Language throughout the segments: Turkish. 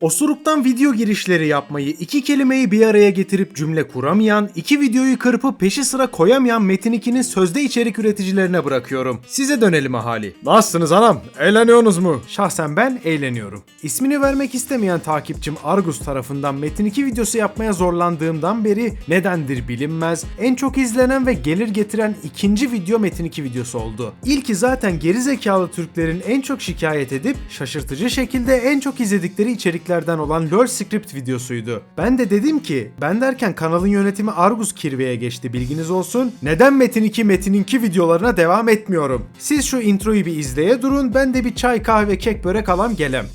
Osuruktan video girişleri yapmayı, iki kelimeyi bir araya getirip cümle kuramayan, iki videoyu kırpıp peşi sıra koyamayan Metin 2'nin sözde içerik üreticilerine bırakıyorum. Size dönelim ahali. Nasılsınız anam? Eğleniyorsunuz mu? Şahsen ben eğleniyorum. İsmini vermek istemeyen takipçim Argus tarafından Metin 2 videosu yapmaya zorlandığımdan beri nedendir bilinmez, en çok izlenen ve gelir getiren ikinci video Metin 2 videosu oldu. İlki zaten gerizekalı Türklerin en çok şikayet edip şaşırtıcı şekilde en çok izledikleri içeriklerden olan LoL Script videosuydu. Ben de dedim ki, ben derken kanalın yönetimi Argus Kirve'ye geçti bilginiz olsun. Neden Metin 2 Metin 2 videolarına devam etmiyorum? Siz şu introyu bir izleye durun, ben de bir çay kahve kek börek alam gelem.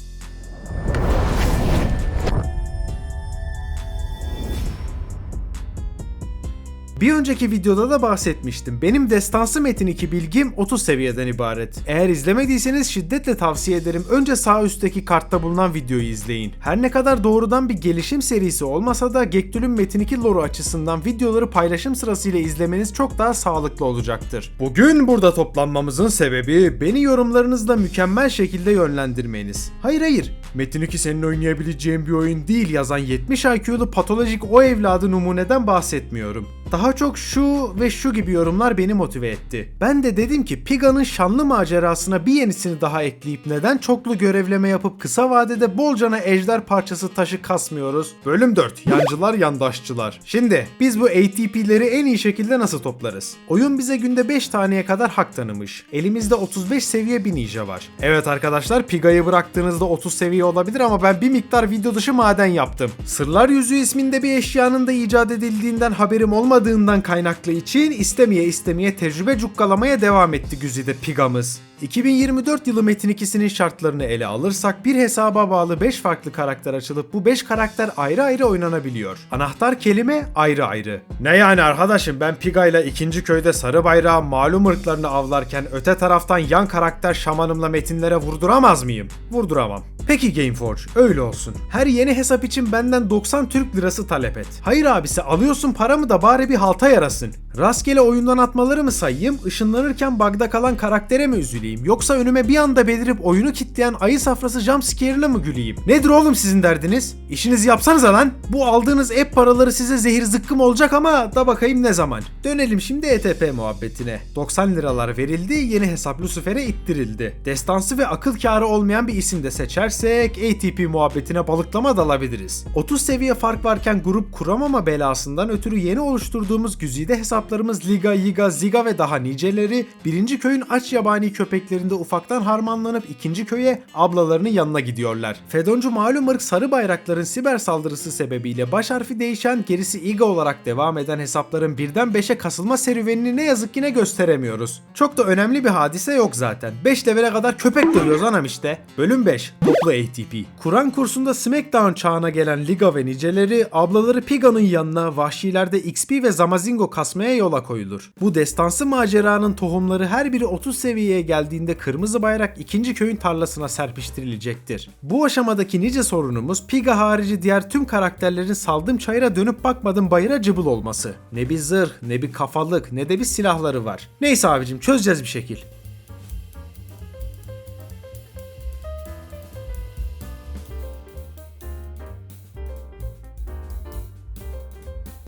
Bir önceki videoda da bahsetmiştim. Benim destansı Metin 2 bilgim 30 seviyeden ibaret. Eğer izlemediyseniz şiddetle tavsiye ederim. Önce sağ üstteki kartta bulunan videoyu izleyin. Her ne kadar doğrudan bir gelişim serisi olmasa da Gektül'ün Metin 2 lore'u açısından videoları paylaşım sırasıyla izlemeniz çok daha sağlıklı olacaktır. Bugün burada toplanmamızın sebebi beni yorumlarınızla mükemmel şekilde yönlendirmeniz. Hayır hayır, Metin 2 senin oynayabileceğin bir oyun değil yazan 70 IQ'lu patolojik o evladı numuneden bahsetmiyorum. Daha çok şu ve şu gibi yorumlar beni motive etti. Ben de dedim ki Piga'nın şanlı macerasına bir yenisini daha ekleyip neden çoklu görevleme yapıp kısa vadede bolcana ejder parçası taşı kasmıyoruz? Bölüm 4. Yancılar yandaşçılar. Şimdi biz bu ATP'leri en iyi şekilde nasıl toplarız? Oyun bize günde 5 taneye kadar hak tanımış. Elimizde 35 seviye bir ninja var. Evet arkadaşlar Piga'yı bıraktığınızda 30 seviye olabilir ama ben bir miktar video dışı maden yaptım. Sırlar Yüzüğü isminde bir eşyanın da icat edildiğinden haberim olmadığından kaynaklı için istemeye istemeye tecrübe cukkalamaya devam etti güzide Piga'mız. 2024 yılı Metin 2'sinin şartlarını ele alırsak bir hesaba bağlı 5 farklı karakter açılıp bu 5 karakter ayrı ayrı oynanabiliyor. Anahtar kelime ayrı ayrı. Ne yani arkadaşım ben Piga ile ikinci köyde sarı bayrağı malum ırklarını avlarken öte taraftan yan karakter şamanımla metinlere vurduramaz mıyım? Vurduramam. Peki Gameforge öyle olsun. Her yeni hesap için benden 90 Türk lirası talep et. Hayır abisi alıyorsun paramı da bari bir halta yarasın. Rastgele oyundan atmaları mı sayayım, ışınlanırken bug'da kalan karaktere mi üzüleyim, yoksa önüme bir anda belirip oyunu kitleyen ayı safrası jumpscare'ına mı güleyim? Nedir oğlum sizin derdiniz? İşinizi yapsanıza lan. Bu aldığınız app paraları size zehir zıkkım olacak ama da bakayım ne zaman. Dönelim şimdi ETP muhabbetine. 90 liralar verildi, yeni hesap Lucifer'e ittirildi. Destansı ve akıl kârı olmayan bir isim de seçersek ATP muhabbetine balıklama dalabiliriz. 30 seviye fark varken grup kuramama belasından ötürü yeni oluşturduğumuz güzide hesaplarımız Liga, Yiga, Ziga ve daha niceleri birinci köyün aç yabani köpeklerinde ufaktan harmanlanıp ikinci köye ablalarının yanına gidiyorlar. Fedoncu malum ırk sarı bayrakların siber saldırısı sebebiyle baş harfi değişen gerisi Iga olarak devam eden hesapların birden 5'e kasılma serüvenini ne yazık ki ne gösteremiyoruz. Çok da önemli bir hadise yok zaten. 5 levele kadar köpek dövüyoruz anam işte. Bölüm 5. Toplu ATP. Kur'an kursunda Smackdown çağına gelen Liga ve niceleri ablaları Piga'nın yanına vahşilerde XP ve Zamazingo kasmaya yola koyulur. Bu destansı maceranın tohumları her biri 30 seviyeye geldiğinde kırmızı bayrak ikinci köyün tarlasına serpiştirilecektir. Bu aşamadaki nice sorunumuz Piga harici diğer tüm karakterlerin saldım çayıra dönüp bakmadım bayıra cıbıl olması. Ne bir zırh, ne bir kafalık, ne de bir silahları var. Neyse abicim çözeceğiz bir şekil.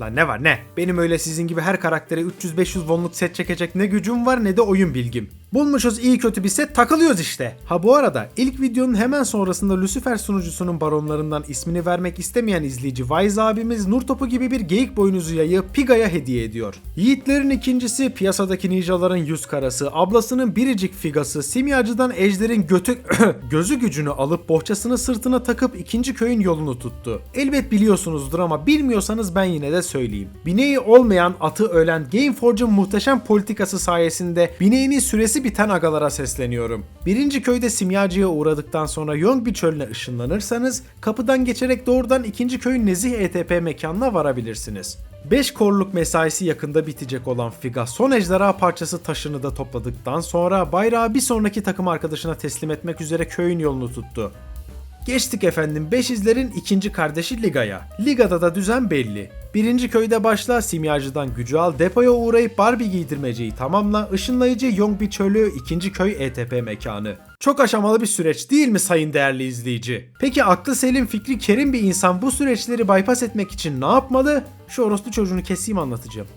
Lan ne var ne? Benim öyle sizin gibi her karaktere 300-500 wonluk set çekecek ne gücüm var ne de oyun bilgim. Bulmuşuz iyi kötü bir set takılıyoruz işte. Ha bu arada ilk videonun hemen sonrasında Lucifer sunucusunun baronlarından ismini vermek istemeyen izleyici Wise abimiz nur topu gibi bir geyik boynuzu yayı Piga'ya hediye ediyor. Yiğitlerin ikincisi piyasadaki ninjaların yüz karası, ablasının biricik figası, simyacıdan ejderin götü gözü gücünü alıp bohçasını sırtına takıp ikinci köyün yolunu tuttu. Elbet biliyorsunuzdur ama bilmiyorsanız ben yine de söyleyeyim. Bineği olmayan atı ölen Gameforge'un muhteşem politikası sayesinde bineğinin süresi biten agalara sesleniyorum. Birinci köyde simyacıya uğradıktan sonra Yongbi çölüne ışınlanırsanız kapıdan geçerek doğrudan ikinci köyün nezih ETP mekanına varabilirsiniz. 5 korluk mesaisi yakında bitecek olan Figa son ejderha parçası taşını da topladıktan sonra bayrağı bir sonraki takım arkadaşına teslim etmek üzere köyün yolunu tuttu. Geçtik efendim Beşizlerin ikinci kardeşi Liga'ya. Liga'da da düzen belli. Birinci köyde başla simyacıdan gücü al, depoya uğrayıp Barbie giydirmeceyi tamamla, ışınlayıcı Yongbi çölü ikinci köy ETP mekanı. Çok aşamalı bir süreç değil mi sayın değerli izleyici? Peki aklı selim fikri kerim bir insan bu süreçleri bypass etmek için ne yapmalı? Şu orospu çocuğunu keseyim anlatacağım.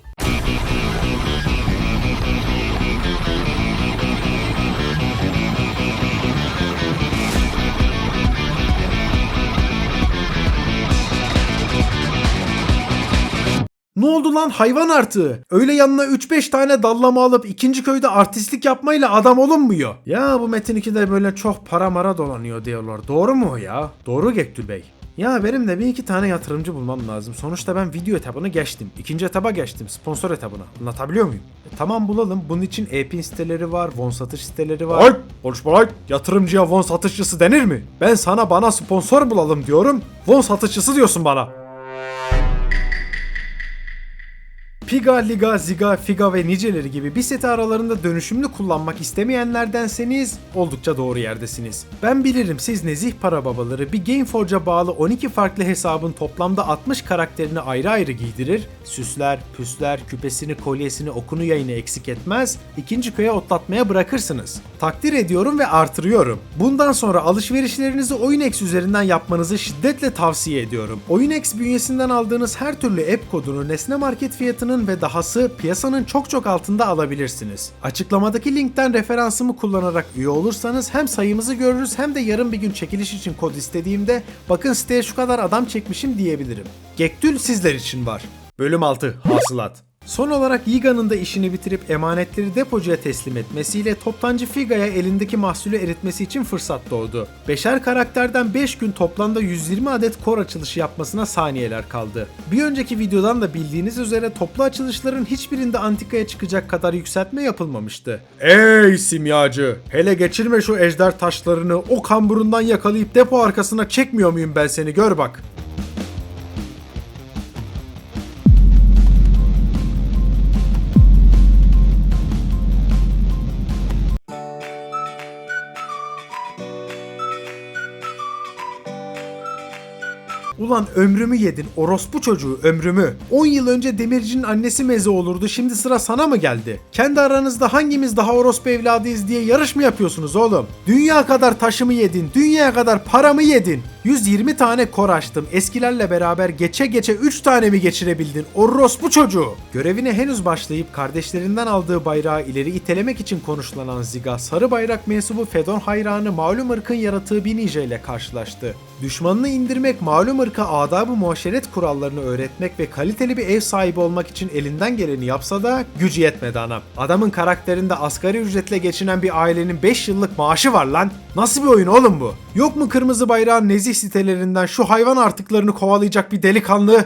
Ne oldu lan hayvan artığı? Öyle yanına 3-5 tane dallama alıp ikinci köyde artistlik yapmayla adam olunmuyor. Ya bu Metin 2'de böyle çok para mara dolanıyor diyorlar. Doğru mu ya? Doğru Gektül Bey. Ya benim de bir iki tane yatırımcı bulmam lazım. Sonuçta ben video etabını geçtim. İkinci etaba geçtim. Sponsor etabına. Anlatabiliyor muyum? E, tamam bulalım. Bunun için e-pin siteleri var. Von satış siteleri var. Ay! Konuşma lan! Yatırımcıya Von satışçısı denir mi? Ben sana bana sponsor bulalım diyorum. Von satışçısı diyorsun bana. Piga, Liga, Ziga, Figa ve niceleri gibi bir seti aralarında dönüşümlü kullanmak istemeyenlerdenseniz oldukça doğru yerdesiniz. Ben bilirim siz nezih para babaları bir Gameforge'a bağlı 12 farklı hesabın toplamda 60 karakterini ayrı ayrı giydirir, süsler, püsler, küpesini, kolyesini, okunu yayını eksik etmez, ikinci köye otlatmaya bırakırsınız. Takdir ediyorum ve artırıyorum. Bundan sonra alışverişlerinizi OyunX üzerinden yapmanızı şiddetle tavsiye ediyorum. OyunX bünyesinden aldığınız her türlü app kodunu Nesne Market fiyatının ve dahası piyasanın çok çok altında alabilirsiniz. Açıklamadaki linkten referansımı kullanarak üye olursanız hem sayımızı görürüz hem de yarın bir gün çekiliş için kod istediğimde bakın siteye şu kadar adam çekmişim diyebilirim. Gektül sizler için var. Bölüm 6 Hasılat Son olarak Yiga'nın da işini bitirip emanetleri depocuya teslim etmesiyle toptancı Figa'ya elindeki mahsulü eritmesi için fırsat doğdu. Beşer karakterden 5 gün toplamda 120 adet kor açılışı yapmasına saniyeler kaldı. Bir önceki videodan da bildiğiniz üzere toplu açılışların hiçbirinde antikaya çıkacak kadar yükseltme yapılmamıştı. Ey simyacı! Hele geçirme şu ejder taşlarını o kamburundan yakalayıp depo arkasına çekmiyor muyum ben seni gör bak. Ulan ömrümü yedin orospu çocuğu ömrümü. 10 yıl önce demircinin annesi meze olurdu şimdi sıra sana mı geldi? Kendi aranızda hangimiz daha orospu evladıyız diye yarış mı yapıyorsunuz oğlum? Dünya kadar taşımı yedin, dünya kadar paramı yedin. 120 tane kor açtım. Eskilerle beraber geçe geçe 3 tane mi geçirebildin? Orospu çocuğu. Görevine henüz başlayıp kardeşlerinden aldığı bayrağı ileri itelemek için konuşlanan Ziga, sarı bayrak mensubu Fedon hayranı malum ırkın yaratığı bir ninja ile karşılaştı. Düşmanını indirmek, malum ırka adab-ı muaşeret kurallarını öğretmek ve kaliteli bir ev sahibi olmak için elinden geleni yapsa da gücü yetmedi anam. Adamın karakterinde asgari ücretle geçinen bir ailenin 5 yıllık maaşı var lan. Nasıl bir oyun oğlum bu? Yok mu kırmızı bayrağın nezih sitelerinden şu hayvan artıklarını kovalayacak bir delikanlı?